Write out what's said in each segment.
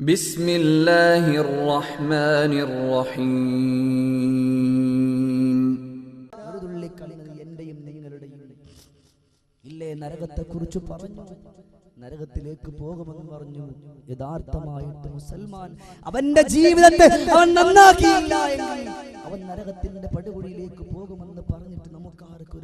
ബിസ്മില്ലാഹിർ റഹ്മാനിർ റഹീം നിങ്ങളുടെയും ഇല്ലേ നരകത്തെക്കുറിച്ച് പറഞ്ഞു. നരകത്തിലേക്ക് പോകുമെന്ന് പറഞ്ഞു. യഥാർത്ഥമായിട്ട് മുസൽമാൻ അവന്റെ ജീവിതത്തെ അവൻ നന്നാക്കിയില്ല അവൻ നരകത്തിന്റെ പടുകുഴിയിലേക്ക് പോകുമെന്ന്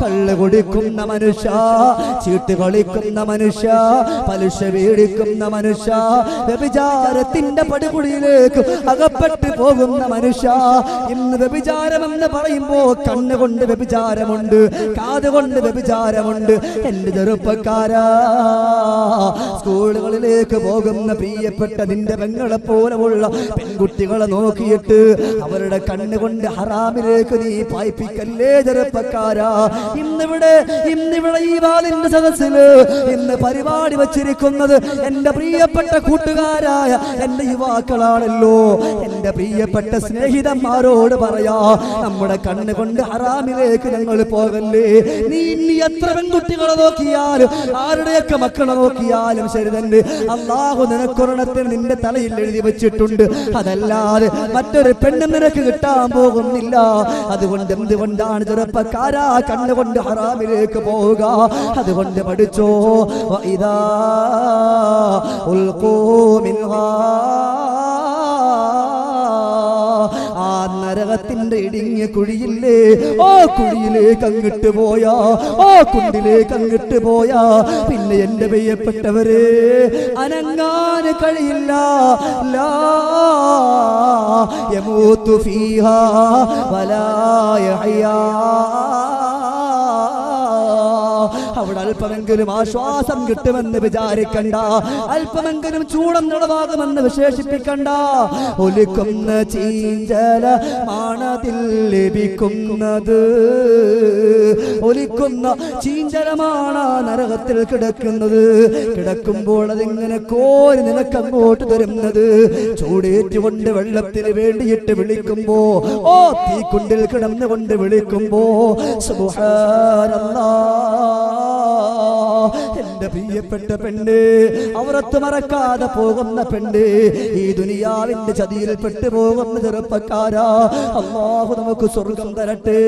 കള്ള് കുടിക്കുന്ന മനുഷ്യ ചീട്ട് കളിക്കുന്ന മനുഷ്യ പലിശ വീടിക്കുന്ന മനുഷ്യ വ്യഭിചാരത്തിന്റെ പടുകുടിയിലേക്ക് അകപ്പെട്ടു പോകുന്ന മനുഷ്യ. ഇന്ന് വ്യഭിചാരമെന്ന് പറയുമ്പോ കണ്ണുകൊണ്ട് വ്യഭിചാരമുണ്ട് കാതുകൊണ്ട് വ്യഭിചാരമുണ്ട്. എന്റെ ചെറുപ്പക്കാരാ സ്കൂളുകളിലേക്ക് പോകുന്ന പ്രിയപ്പെട്ട നിന്റെ പെങ്ങളെ പോലെയുള്ള പെൺകുട്ടികളെ നോക്കിയിട്ട് അവരുടെ കണ്ണുകൊണ്ട് ഹറാമിലേക്ക് നീ പായിപ്പിക്കല്ലേ ചെറുപ്പക്കാരാ. ഇന്നിവിടെ ഇന്നിവിടെ ഈ വാതിന്റെ സദസ്സിൽ ഇന്ന് പരിപാടി വച്ചിരിക്കുന്നത് എന്റെ പ്രിയപ്പെട്ട കൂട്ടുകാരായ എന്റെ യുവാക്കളാണല്ലോ. എന്റെ പ്രിയപ്പെട്ട സ്നേഹിതന്മാരോട് പറയാ നമ്മുടെ കണ്ണുകൊണ്ട് ഹറാമിലേക്ക് ഞങ്ങൾ പോകല്ലേ. നീ ഇനി എത്ര പെൺകുട്ടികളെ നോക്കിയാലും ആരുടെയൊക്കെ മക്കളെ നോക്കിയാലും ശരി തന്നെ. അള്ളാഹു നിനക്കൊരെണ്ണത്തിന് നിന്റെ തലയിൽ എഴുതി വെച്ചിട്ടുണ്ട്. അതല്ലാതെ മറ്റൊരു പെണ്ണ് നിനക്ക് കിട്ടാൻ പോകുന്നില്ല. അതുകൊണ്ട് എന്തുകൊണ്ടാണ് ചെറുപ്പക്കാരാ കണ്ണുകൊണ്ട് ഹറാമിലേക്ക് പോവുക? അതുകൊണ്ട് പഠിച്ചോ ഇതാ ഉൽക്കോ മിൻഹാ. നരകത്തിന്റെ ഇടുങ്ങിയ കുഴിയില്ലേ? ആ കുഴിയിലേക്ക് അങ്ങിട്ട് പോയാ. ആ കുണ്ടിലേക്ക് അങ്ങിട്ട് പോയാ. പിന്നെ എന്റെ പ്രിയപ്പെട്ടവരെ അനങ്ങാൻ കഴിയില്ല. ലാ വലായ അവിടെ അല്പമെങ്കിലും ആശ്വാസം കിട്ടുമെന്ന് വിചാരിക്കണ്ട. അല്പമെങ്കിലും ചൂടം നടവാകുമെന്ന് വിശേഷിപ്പിക്കണ്ട. ഒലിക്കുന്ന ചീഞ്ചല മാണതിൽ ലഭിക്കുന്നത്. ഒലിക്കുന്ന ചീഞ്ചലമാണ് നരകത്തിൽ കിടക്കുന്നത്. കിടക്കുമ്പോൾ അതിങ്ങനെ കോരി നിനക്കങ്ങോട്ട് തരുന്നത്. ചൂടേറ്റുകൊണ്ട് വെള്ളത്തിന് വേണ്ടിയിട്ട് വിളിക്കുമ്പോ ഓ തീക്കുണ്ടിൽ കിടന്നുകൊണ്ട് വിളിക്കുമ്പോ സുബ്ഹാനല്ലാഹ് എന്റെ പ്രിയപ്പെട്ട പെണ്ണ് അവരത്ത് മറക്കാതെ പോകുന്ന പെണ്ണ് ഈ ദുനിയാവിന്റെ ചതിയിൽ പെട്ടുപോകുന്ന ചെറുപ്പക്കാരാ. അള്ളാഹു നമുക്ക് സ്വർഗം തരട്ടെ.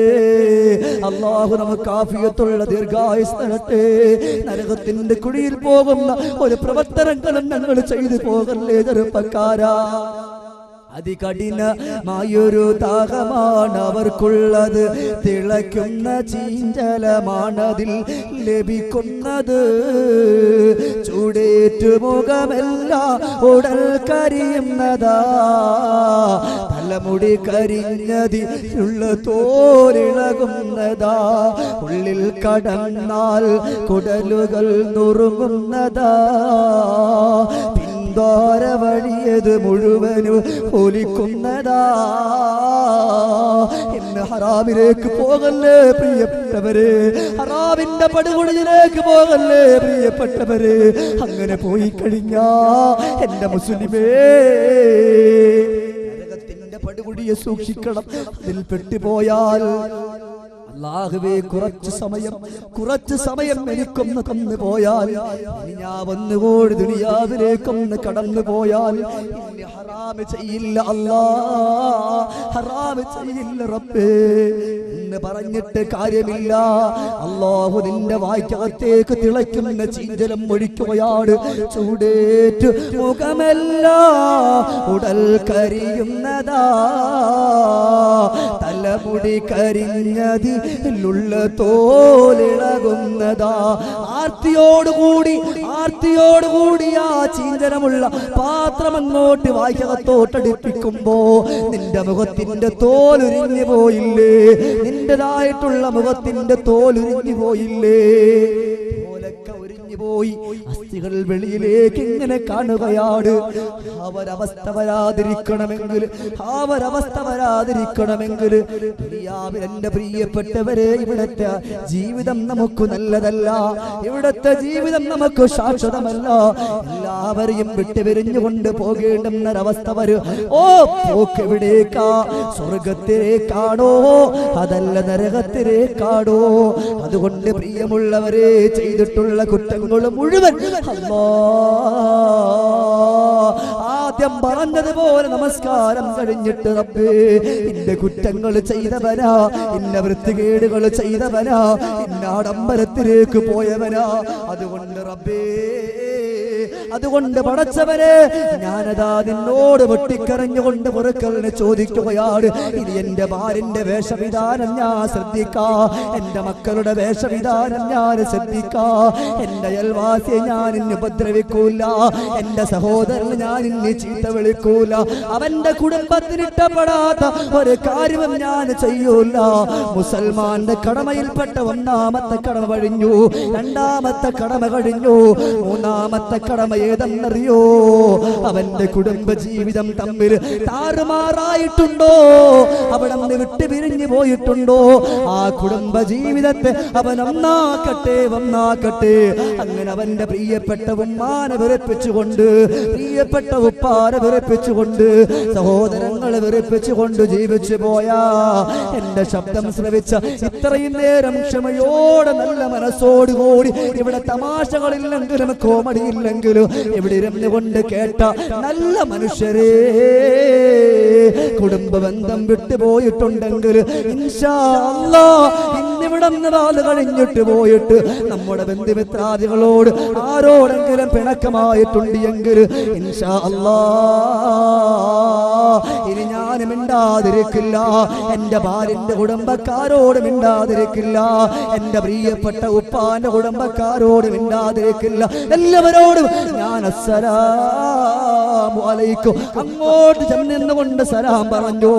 അള്ളാഹു നമുക്ക് ആഫിയത്തുള്ള ദീർഘായുസ് തരട്ടെ. നരകത്തിന്റെ കുഴിയിൽ പോകുന്ന ഒരു പ്രവർത്തനങ്ങളും ഞങ്ങൾ ചെയ്തു പോകല്ലേ ചെറുപ്പക്കാരാ. അതികഠിനമായൊരു ദാഹമാണ് അവർക്കുള്ളത്. തിളയ്ക്കുന്ന ചീഞ്ചലമാണതിൽ ലഭിക്കുന്നത്. ചൂടേറ്റു മുഖമെല്ലാം ഉടൽ കരിയുന്നതാ. തലമുടി കരിഞ്ഞതിലുള്ള തോരിളകുന്നതാ ഉള്ളിൽ കടന്നാൽ കുടലുകൾ നുറുങ്ങുന്നതാ. പിന്താര വഴിയത് മുഴുവനും ഒലിക്കുന്നതാ ഇന്ന് ഹറാമിലേക്ക് പോകല്ലേ പ്രിയപ്പെട്ടവരെ? ഹറാമിന്റെ പടുകുടിയിലേക്ക് പോകല്ലേ പ്രിയപ്പെട്ടവരെ? അങ്ങനെ പോയി കഴിഞ്ഞാ എന്റെ മുസ്ലിമേ. പടുകുടിയെ സൂക്ഷിക്കണം. അതിൽ പെട്ടുപോയാൽ അള്ളാഹുവേ കുറച്ച് സമയം കുറച്ച് സമയം എനിക്കൊന്ന് തന്നു പോയാൽ ഞാൻ വന്നുകൂടി ദുനിയാവിലേക്കൊന്ന് കടന്നു പോയാൽ ഹറാമ് ചെയ്യില്ല അല്ലാ ഹറാമ് ചെയ്യില്ല റബ്ബേ. എന്ന് പറഞ്ഞിട്ട് കാര്യമില്ല. അള്ളാഹു നിന്റെ വായ്ക്കകത്തേക്ക് തിളയ്ക്കുന്ന ചീഞ്ചലം ഒഴിക്കുകയാണ്. ചൂടേറ്റ് മുഖമല്ല ഉടൽ കരിയുന്നതാ. തലമുടി കരിഞ്ഞതിലുള്ള തോലിളകുന്നതാ. ആർത്തിയോടുകൂടി ആർത്തിയോടുകൂടി ആ ചീന്തനമുള്ള പാത്രം അങ്ങോട്ട് വായ്ക്കകത്തോട്ടടിപ്പിക്കുമ്പോ നിന്റെ മുഖത്തിന്റെ തോലുരിഞ്ഞു പോയില്ലേ? നിന്റേതായിട്ടുള്ള മുഖത്തിന്റെ തോലുരിഞ്ഞു പോയില്ലേ? പോയി. അസ്ഥികൾ വെളിയിലേക്ക് ഇങ്ങനെ കാണുകയാണ് അവരവസ്ഥ വരാതിരിക്കണമെങ്കിൽ അവരവസ്ഥ വരാതിരിക്കണമെങ്കിൽ. എന്റെ പ്രിയപ്പെട്ടവരെ ഇവിടത്തെ ജീവിതം നമുക്ക് നല്ലതല്ല. ഇവിടത്തെ ജീവിതം നമുക്ക് ശാശ്വതമല്ല. എല്ലാവരെയും വിട്ടുപിരിഞ്ഞുകൊണ്ട് പോകേണ്ടുന്നൊരവസ്ഥ വരും. ഓ പോക്കെവിടേക്കാ സ്വർഗത്തിലേക്കാണോ അതല്ല നരകത്തിലേക്കാണോ? അതുകൊണ്ട് പ്രിയമുള്ളവരെ ചെയ്തിട്ടുള്ള കുറ്റങ്ങൾ മുഴുവൻ. അല്ലാ. ആദ്യം പറഞ്ഞതുപോലെ നമസ്കാരം കഴിഞ്ഞിട്ട് റബ്ബേ ഇന്റെ കുറ്റങ്ങൾ ചെയ്തവനാ ഇന്ന വൃത്തികേടുകൾ ചെയ്തവനാ ഇന്ന ആഡംബരത്തിലേക്ക് പോയവനാ. അതുകൊണ്ട് റബ്ബേ അതുകൊണ്ട് പടച്ചവനെ ഞാനതാ നിന്നോട് വെട്ടിക്കരഞ്ഞുകൊണ്ട് മുറുക്കലിനെ ചോദിക്കുകയാണ്. ഇത് എന്റെ ഭാര്യന്റെ വേഷവിധാനം ഞാൻ ശ്രദ്ധിക്കാ. എന്റെ മക്കളുടെ വേഷവിധാനം ഞാൻ ശ്രദ്ധിക്കാ. എന്റെ അയൽവാസിയെ ഞാൻ ഇന്ന് ഉപദ്രവിക്കൂല. എന്റെ സഹോദരന് ഞാൻ ഇന്ന് ചീത്ത വിളിക്കൂല. അവന്റെ കുടുംബത്തിന് ഇഷ്ടപ്പെടാത്ത ഒരു കാര്യവും ഞാൻ ചെയ്യൂല. മുസൽമാന്റെ കടമയിൽപ്പെട്ട ഒന്നാമത്തെ കടമ കഴിഞ്ഞു. രണ്ടാമത്തെ കടമ കഴിഞ്ഞു. മൂന്നാമത്തെ കടമ ഏതെന്നറിയോ അവന്റെ കുടുംബ ജീവിതം തമ്മിൽ താറുമാറായിട്ടുണ്ടോ? അവിടെ നിന്ന് വിട്ടു പിരിഞ്ഞു പോയിട്ടുണ്ടോ? ആ കുടുംബ ജീവിതത്തെ അവൻ ഒന്നാക്കട്ടെ ഒന്നാക്കട്ടെ. അങ്ങനെ അവന്റെ പ്രിയപ്പെട്ട ഉമ്മാനെ വിറപ്പിച്ചുകൊണ്ട് പ്രിയപ്പെട്ട ഉപ്പാനെ വിറപ്പിച്ചുകൊണ്ട് സഹോദരങ്ങളെ വിറപ്പിച്ചുകൊണ്ട് ജീവിച്ചു പോയാ. എന്റെ ശബ്ദം ശ്രവിച്ച ഇത്രയും നേരം ക്ഷമയോടെ നല്ല മനസ്സോടുകൂടി ഇവിടെ തമാശകളില്ലെങ്കിലും കോമഡി ഇല്ലെങ്കിലും ഇവിടെ ഇരുന്ന് കൊണ്ട് കേട്ട നല്ല മനുഷ്യരേ. കുടുംബ ബന്ധം വിട്ടുപോയിട്ടുണ്ടെങ്കിൽ ഇന്നിവിടെ നാല് കഴിഞ്ഞിട്ട് പോയിട്ട് നമ്മുടെ ബന്ധുമിത്രാദികളോട് ആരോടെങ്കിലും പിണക്കമായിട്ടുണ്ട് എങ്കിൽ ഇൻഷാ അല്ലാ ഇനി ഞാൻ മിണ്ടാതിരിക്കില്ല. എന്റെ ഭാര്യന്റെ കുടുംബക്കാരോട് മിണ്ടാതിരിക്കില്ല. എന്റെ പ്രിയപ്പെട്ട ഉപ്പാന്റെ കുടുംബക്കാരോട് മിണ്ടാതിരിക്കില്ല. എല്ലാവരോടും ഞാൻ അസ്സലാമു അലൈക്കും. അങ്ങോട്ട് ചെന്നുകൊണ്ട് സലാം പറഞ്ഞു.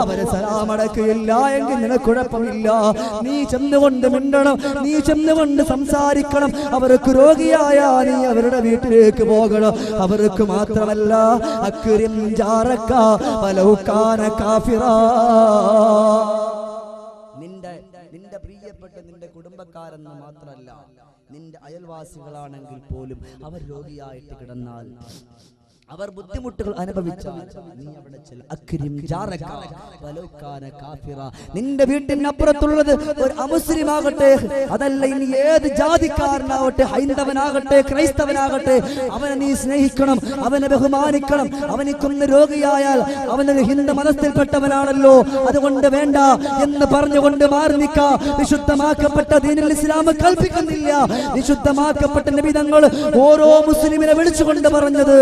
അവരെ സലാം അടക്കില്ല എങ്കിൽ നിനക്ക് കുഴപ്പമില്ല. നീ ചെന്നുകൊണ്ട് മിണ്ടണം. നീ ചെന്നുകൊണ്ട് സംസാരിക്കണം. അവർക്ക് രോഗിയായ നീ അവരുടെ വീട്ടിലേക്ക് പോകണം. അവർക്ക് മാത്രമല്ല അക്കുര്യം ജാറക്ക പലൗക്കാന കാഫിറ. നിന്റെ നിന്റെ പ്രിയപ്പെട്ട നിന്റെ കുടുംബക്കാരെന്ന് മാത്രമല്ല നിന്റെ അയൽവാസികളാണെങ്കിൽ പോലും അവർ രോഗിയായിട്ട് കിടന്നാൽ അവർ ബുദ്ധിമുട്ടുകൾ അനുഭവിച്ചാൽ നീ ചില അക്രിം കാഫിറ. നിന്റെ വീട്ടിനപ്പുറത്തുള്ളത് ഒരു അമുസ്ലിമാകട്ടെ. അതല്ല ഇനി ഏത് ജാതിക്കാരനാവട്ടെ? ഹൈന്ദവനാകട്ടെ ക്രൈസ്തവനാകട്ടെ? അവനെ നീ സ്നേഹിക്കണം അവനെ ബഹുമാനിക്കണം. അവനിക്കൊന്ന് രോഗിയായാൽ അവനൊരു ഹിന്ദു മതത്തിൽപ്പെട്ടവനാണല്ലോ. അതുകൊണ്ട് വേണ്ട എന്ന് പറഞ്ഞുകൊണ്ട് മാറി നിൽക്ക വിശുദ്ധമാക്കപ്പെട്ട ദീനിൽ ഇസ്ലാം കൽപ്പിക്കുന്നില്ല. വിശുദ്ധമാക്കപ്പെട്ട നിബിധങ്ങൾ ഓരോ മുസ്ലിമിനെ വിളിച്ചുകൊണ്ട് പറഞ്ഞത്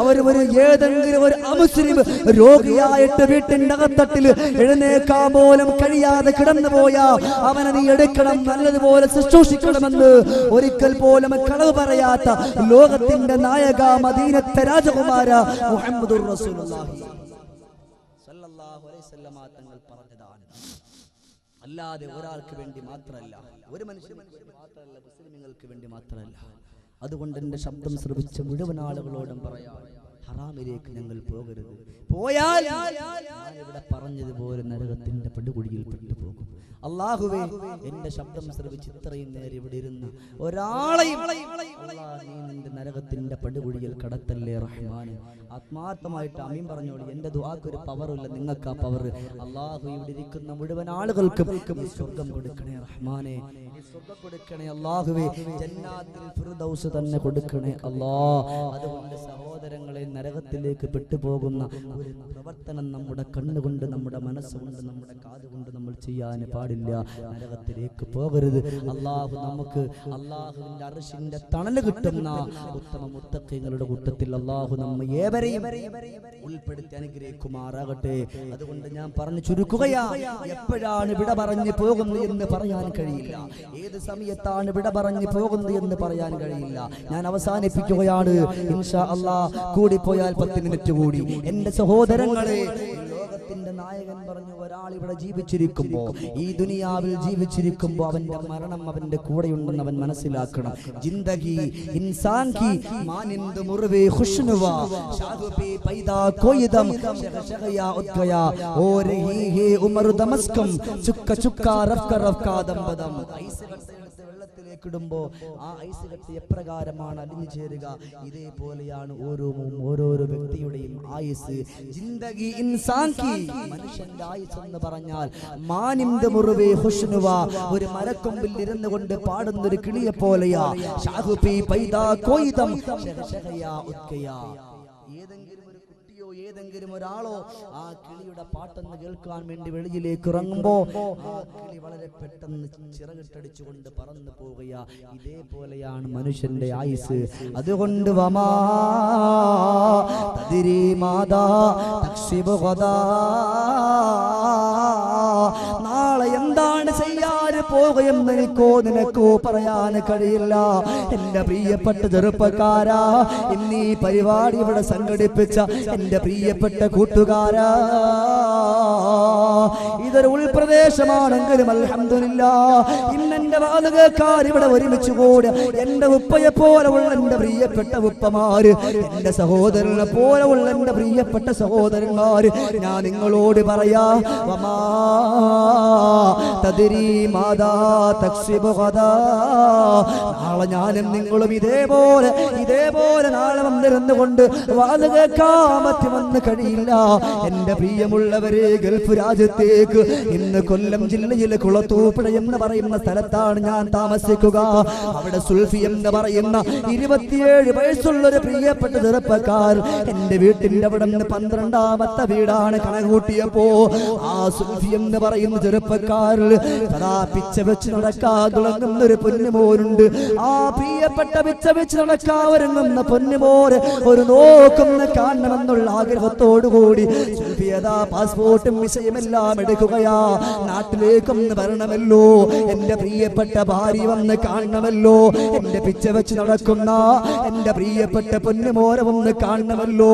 അവർ ഒരു ഏതെങ്കിലും ഒരു അമുസ്ലിം രോഗിയായിട്ട് വീട്ടിന്റെ അകത്തട്ടിൽ എഴുന്നേക്കാൻ പോലും കഴിയാതെ കിടന്നു പോയാ അവനെ നീ എടുക്കണം നല്ലതുപോലെ ശുശ്രൂഷിക്കണമെന്ന് ഒരിക്കൽ പോലും കളവ് പറയാത്ത ലോകത്തിന്റെ നായക മദീനത്തെ രാജകുമാര മുഹമ്മദുർ റസൂലുള്ളാഹി. സല്ലല്ലാഹു അലൈഹി വസല്ലമ തങ്ങൾ പറഞ്ഞതാണ്. അല്ലാതെ ഒരാൾക്ക് വേണ്ടി മാത്രമല്ല ഒരു മനുഷ്യന് മാത്രമല്ല മുസ്ലിമുകൾക്ക് വേണ്ടി മാത്രമല്ല അതുകൊണ്ട് എന്റെ ശബ്ദം ശ്രവിച്ച മുഴുവൻ ആളുകളോടും പറയാം. ഹറാമിലേക്ക് ഞങ്ങൾ പോകരുത്. പോയാൽ ഇവിടെ പറഞ്ഞതുപോലെ നരകത്തിന്റെ പടുകുഴിയിൽ പെട്ടുപോകും. അള്ളാഹുവേ എന്റെ ശബ്ദം ശ്രവിച്ച് ഇത്രയും നേരം ഇവിടെ ഇരുന്ന് ഒരാളെയും നരകത്തിന്റെ പടുകുഴിയിൽ കടത്തല്ലേ റഹ്മാൻ ആത്മാർത്ഥമായിട്ട് അമീൻ പറഞ്ഞോളി. എന്റെ ദുവാക്കൊരു പവറില്ല നിങ്ങൾക്ക് ആ പവർ അള്ളാഹു ഇവിടെ ഇരിക്കുന്ന മുഴുവൻ ആളുകൾക്കും സ്വർഗം കൊടുക്കണേ റഹ്മാനെ. കൊടുക്കണേ അള്ളാഹുവേ. ജന്നാത്തിൽ ഫിർദൗസ് തന്നെ കൊടുക്കണേ അല്ലാ അതുകൊണ്ട് സഹോദരങ്ങളെ നരകത്തിലേക്ക് പെട്ടുപോകുന്ന ഒരു പ്രവർത്തനം നമ്മുടെ കണ്ണുകൊണ്ട് നമ്മുടെ മനസ്സുകൊണ്ട് നമ്മുടെ കാതുകൊണ്ട് നമ്മൾ ചെയ്യാൻ പാടില്ല. നരകത്തിലേക്ക് പോകരുത്. അള്ളാഹു നമുക്ക് അള്ളാഹുവിന്റെ അറിഷിന്റെ തണൽ കിട്ടുന്ന ഉത്തമ മുത്തക്കങ്ങളുടെ കൂട്ടത്തിൽ അള്ളാഹു നമ്മെ ഏവരെയും ഉൾപ്പെടുത്തി അനുഗ്രഹിക്കുമാറാകട്ടെ. അതുകൊണ്ട് ഞാൻ പറഞ്ഞു ചുരുക്കുകയാ എപ്പോഴാണ് വിട പറഞ്ഞു പോകുന്നത് എന്ന് പറയാൻ കഴിയില്ല. ഏത് സമയത്താണ് വിട പറഞ്ഞു പോകുന്നത് എന്ന് പറയാൻ കഴിയില്ല. ഞാൻ അവസാനിപ്പിക്കുകയാണ്. ഇൻഷാ അള്ളാ പോയാൽ പത്ത് മിനിറ്റ് കൂടി എന്റെ സഹോദരങ്ങളെ ലോകത്തിന്റെ നായകൻ പറഞ്ഞു ഒരാൾ ഇവിടെ ജീവിച്ചിരിക്കുമ്പോ ഈ ദുനിയാവിൽ ജീവിച്ചിരിക്കുമ്പോ അവന്റെ മരണം അവന്റെ കൂടെയുണ്ടെന്ന് അവൻ മനസ്സിലാക്കണം. ജിന്ദഗി ഇൻസാൻ കി മാനിന്ദ് മുറിവേ ഖുശ്നുവ ഷാദുബി പൈദാ കോയിദം ഷഗയ ഉദ്ഗയ ഓരഹി ഉമർ ദമസ്കം ചുക്ക ചുക്ക റഫ്ക റഫ്ക ദംബദം ഐസ് കട്ട എടുത്ത് വെള്ളത്തിലേക്ക് ഇടുമ്പോ ആ ഐസ് കത്തി എപ്രകാരമാണ് അലിഞ്ഞു ചേരുക. ഇതേപോലെയാണ് ഓരോ ഓരോരോ വ്യക്തിയുടെയും ആയുസ് ജിന്ദഗി ഇൻസാൻ കി മനുഷ്യന്റെ ആയുസ് എന്ന് പറഞ്ഞാൽ മാനിന്ദ മുറിവേ ഹുഷ്നുവ ഒരു മരക്കൊമ്പിൽ ഇരുന്നു കൊണ്ട് പാടുന്ന ഒരു കിളിയെ പോലെയാ ഷാഹുപി പൈദാ കോയിദം ശഗശഗയാ ഉദ്ഗയാ. ഏതെങ്കിലും ഒരു കുട്ടിയോ ഏതെങ്കിലും ഒരാളോ ആ കിളിയുടെ പാട്ടെന്ന് കേൾക്കാൻ വേണ്ടി വെളിയിലേക്ക് ഇറങ്ങുമ്പോ ആ കിളി വളരെ പെട്ടെന്ന് ചിറകിട്ടടിച്ചുകൊണ്ട് പറന്നു പോവുകയാ. ഇതേപോലെയാണ് മനുഷ്യന്റെ ആയുസ്. അതുകൊണ്ട് വമാ മാതാ നാളെ എന്താണ് പോകുമെന്ന് എനിക്കോ നിനക്കോ പറയാൻ കഴിയില്ല. എന്റെ പ്രിയപ്പെട്ട ചെറുപ്പക്കാരാ ഇന്നീ പരിപാടി ഇവിടെ സംഘടിപ്പിച്ച എന്റെ പ്രിയപ്പെട്ട കൂട്ടുകാരാ. ഇതൊരു ഉൾപ്രദേശമാണെങ്കിലും അലഹമില്ല ഇന്ന് എന്റെ വാതകക്കാർ ഇവിടെ ഒരുമിച്ച് കൂടി എന്റെ ഉപ്പയെ ഉള്ള എന്റെ പ്രിയപ്പെട്ട ഉപ്പമാര് എന്റെ സഹോദരനെ പോലെ ഉള്ള എന്റെ പ്രിയപ്പെട്ട സഹോദരന്മാര് ഞാൻ നിങ്ങളോട് പറയാ. നാളെ ഞാനും നിങ്ങളും ഇതേപോലെ ഇതേപോലെ നാളെ വന്നിരുന്നു കൊണ്ട് വാതകക്കാമത്തി വന്ന് കഴിയില്ല. എന്റെ പ്രിയമുള്ളവരെ ഗൾഫ് രാജ്യത്തേക്ക് ഇന്ന് കൊല്ലം ജില്ലയിലെ കുളത്തൂപ്പുഴ എന്ന് പറയുന്ന സ്ഥലത്താണ് ഞാൻ താമസിക്കുക. അവിടെ സുൽഫി എന്ന് പറയുന്ന ഇരുപത്തിയേഴ് വയസ്സുള്ള ഒരു പ്രിയപ്പെട്ട ചെറുപ്പക്കാർ എന്റെ വീട്ടിന്റെ അവിടെ നിന്ന് പന്ത്രണ്ടാമത്തെ വീടാണ് കണകൂട്ടിയപ്പോ ആ സുൽഫി എന്ന് പറയുന്ന ചെറുപ്പക്കാരിൽ സദാ പിച്ച വെച്ച് നടക്കാൻ തുടങ്ങുന്ന ഒരു പൊന്നുമോനുണ്ട്. ആ പ്രിയപ്പെട്ട പിച്ച വെച്ച് നടക്കാൻ ഒരുങ്ങുന്ന പൊന്നുമോര് ഒരു നോക്കുന്ന കാണണമെന്നുള്ള ആഗ്രഹത്തോടു കൂടി പാസ്പോർട്ടും വിഷയമെല്ലാം എടുക്കുകയാ നാട്ടിലേക്കൊന്ന് വരണമല്ലോ. എന്റെ പ്രിയപ്പെട്ട ഭാര്യ വന്ന് കാണണമല്ലോ. എന്റെ പിച്ച വെച്ച് നടക്കുന്ന എന്റെ പ്രിയപ്പെട്ട പൊന്നുമോര വന്ന് കാണണമല്ലോ.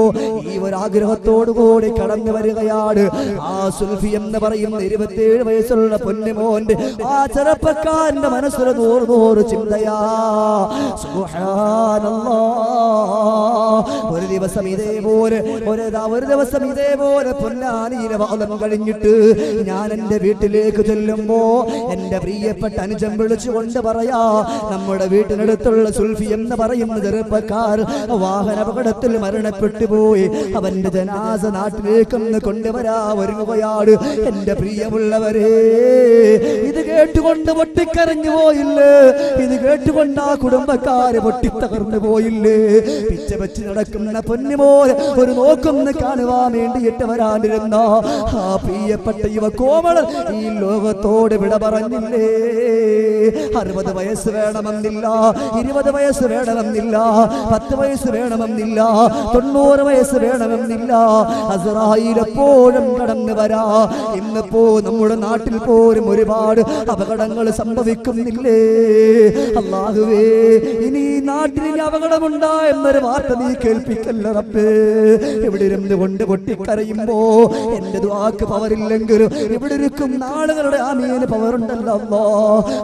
ഈ ഒരാഗ്രഹത്തോടുകൂടി കടന്നു വരികയാണ്. ആ സുൽഫി എന്ന് പറയുന്ന ഇരുപത്തിയേഴ് വയസ്സുള്ള പൊന്നുമോന്റെ ആ ചെറുപ്പക്കാരന്റെ മനസ്സിൽ നൂറ് നൂറ് ചിന്തയാ. ഒരു ദിവസം ഇതേപോലെ ഒരു ഒരു ദിവസം ഇതേപോലെ പൊന്നാനിയിലെ വാദം കഴിഞ്ഞിട്ട് ഞാൻ എന്റെ വീട്ടിലേക്ക് ചെല്ലുമ്പോ എന്റെ പ്രിയപ്പെട്ട അനുജൻ വിളിച്ചുകൊണ്ട് പറയാ നമ്മുടെ വീട്ടിനടുത്തുള്ള സുൽഫി എന്ന് പറയുന്ന ചെറുപ്പക്കാർ വാഹന അപകടത്തിൽ മരണപ്പെട്ടു പോയി. അവന്റെ ജനാസ നാട്ടിലേക്കൊന്ന് കൊണ്ടുവരാ ഒരുങ്ങുകയാണ് എന്റെ പ്രിയമുള്ളവരെ. ഇത് കേട്ടുകൊണ്ട് പൊട്ടിക്കരഞ്ഞു പോയില്ലേ? ഇത് കേട്ടുകൊണ്ട് ആ കുടുംബക്കാര് പൊട്ടിത്തകർന്നു പോയില്ലേ? പിച്ച വെച്ച് നടക്കുന്ന പൊന്നുപോലെ ഒരു നോക്കൊന്ന് കാണുവാൻ വേണ്ടിയിട്ട് വരാനിരുന്ന? ആ പ്രിയപ്പെട്ട യുവ കോമളൻ ഈ ലോകത്തോട് വിട പറഞ്ഞില്ലേ? അറുപത് വയസ്സ് വേണമെന്നില്ല ഇരുപത് വയസ്സ് വേണമെന്നില്ല പത്ത് വയസ്സ് വേണമെന്നില്ല തൊണ്ണൂറ് വയസ്സ് വേണമെന്നില്ല. അസറായിൽ എപ്പോഴും കടന്നു വരാ. ഇന്നിപ്പോ നമ്മുടെ നാട്ടിൽ പോലും ഒരുപാട് അപകടങ്ങൾ സംഭവിക്കുന്നില്ലേ? അള്ളാഹുവേ ഇനി നാട്ടിൽ ഇനി എന്നൊരു വാർത്ത നീ കേൾപ്പിക്കല്ല റബ്ബേ ഇവിടെ ഇരുന്ന് കൊണ്ട് പൊട്ടിക്കരയുമ്പോ എന്റെ വാക്ക് പവറില്ലെങ്കിലും ഇവിടെ ഇരിക്കും നാളുകളുടെ ആമീന് പവറുണ്ടല്ലോ.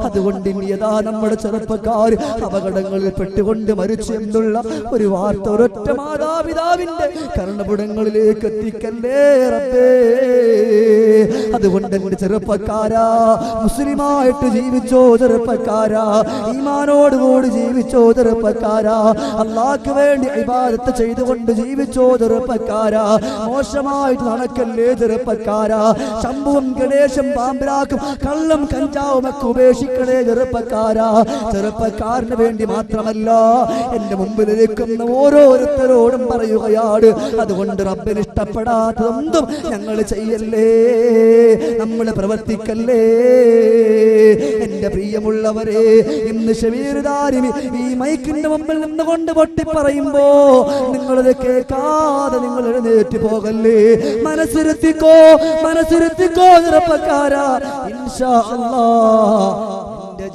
അതുകൊണ്ട് ഇനി യഥാ നമ്മുടെ ചെറുപ്പക്കാർ അപകടങ്ങളിൽ പെട്ടുകൊണ്ട് മരിച്ചു എന്നുള്ള ഒരു വാർത്ത ഒരൊറ്റ മാതാപിതാവിന്റെ കർണപുടങ്ങളിലേക്ക് എത്തിക്കല്ലേ റബ്ബേ അതുകൊണ്ട് എന്റെ ചെറുപ്പക്കാരാ മുസ്ലിമായിട്ട് ജീവിച്ചോ ചെറുപ്പക്കാരാ ഈമാനോടുകൂടി ജീവിച്ചോ ചെറുപ്പക്കാരാ അള്ളാക്ക് വേണ്ടി ഇബാദത്ത് ചെയ്തുകൊണ്ട് ജീവിച്ചോ ചെറുപ്പക്കാരാ മോശമായിട്ട് നടക്കല്ലേ ചെറുപ്പക്കാരാ ശംഭുവും ഗണേശും പാമ്പ്രാക്കും കള്ളും കഞ്ചാവും ഒക്കെ ഉപേക്ഷിക്കണേ ചെറുപ്പക്കാരാ ചെറുപ്പക്കാരന് വേണ്ടി മാത്രമല്ല എന്റെ മുമ്പിൽ നിൽക്കുന്ന ഓരോരുത്തരോടും പറയുകയാണ് അതുകൊണ്ട് റബ്ബിന് ഇഷ്ടപ്പെടാത്തതൊന്നും ഞങ്ങൾ ചെയ്യല്ലേ നമ്മൾ പ്രവർത്തിക്കല്ലേ എന്റെ പ്രിയമുള്ളവരെ ഇന്ന് ഷമീർദാരിമി ഈ മൈക്കിന്റെ മുമ്പിൽ നിന്നുകൊണ്ട് പൊട്ടി പറയുമ്പോ നിങ്ങളത് കേൾക്കാതെ നിങ്ങൾ എഴുന്നേറ്റ് പോകല്ലേ? മനസ്സിരുത്തിക്കോ മനസ്സിരുത്തിക്കോ ചെറുപ്പക്കാരാ. ഇൻഷാ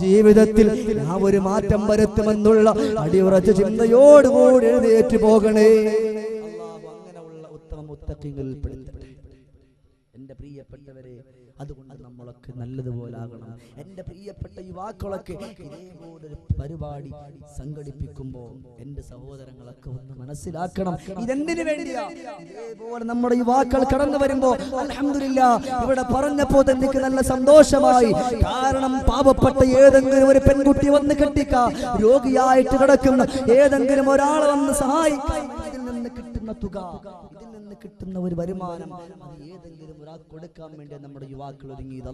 ജീവിതത്തിൽ ആ ഒരു മാറ്റം വരുത്തുമെന്നുള്ള അടിയുറച്ച ചിന്തയോടുകൂടി എഴുന്നേറ്റ് പോകണേ. അങ്ങനെയുള്ള ഉത്തമ മുത്തക്കിങ്ങളിൽ പെടുത്തട്ടെ എന്റെ പ്രിയപ്പെട്ടവരെ അതുകൊണ്ട് നമ്മളൊക്കെ നല്ലതുപോലെ ആകണം. എന്റെ പ്രിയപ്പെട്ട യുവാക്കളൊക്കെ ഇതേപോലൊരു പരിപാടി സംഘടിപ്പിക്കുമ്പോൾ എന്റെ സഹോദരങ്ങളൊക്കെ ഒന്ന് മനസ്സിലാക്കണം. ഇതെന്തിനു വേണ്ടിയാ? ഇതേപോലെ നമ്മുടെ യുവാക്കൾ കടന്നു വരുമ്പോ അലഹമില്ല ഇവിടെ പറഞ്ഞപ്പോ എനിക്ക് നല്ല സന്തോഷമായി. കാരണം പാവപ്പെട്ട ഏതെങ്കിലും ഒരു പെൺകുട്ടി വന്ന് കെട്ടിക്ക രോഗിയായിട്ട് കിടക്കുന്ന ഏതെങ്കിലും ഒരാളെ വന്ന് സഹായിക്കുന്ന ഇതിൽ നിന്ന് കിട്ടുന്ന തുക ഇതിൽ നിന്ന് കിട്ടുന്ന ഒരു വരുമാനം ഏതെങ്കിലും ഒരാൾ കൊടുക്കാൻ വേണ്ടി നമ്മുടെ യുവാക്കൾ ഒരുങ്ങിയത്.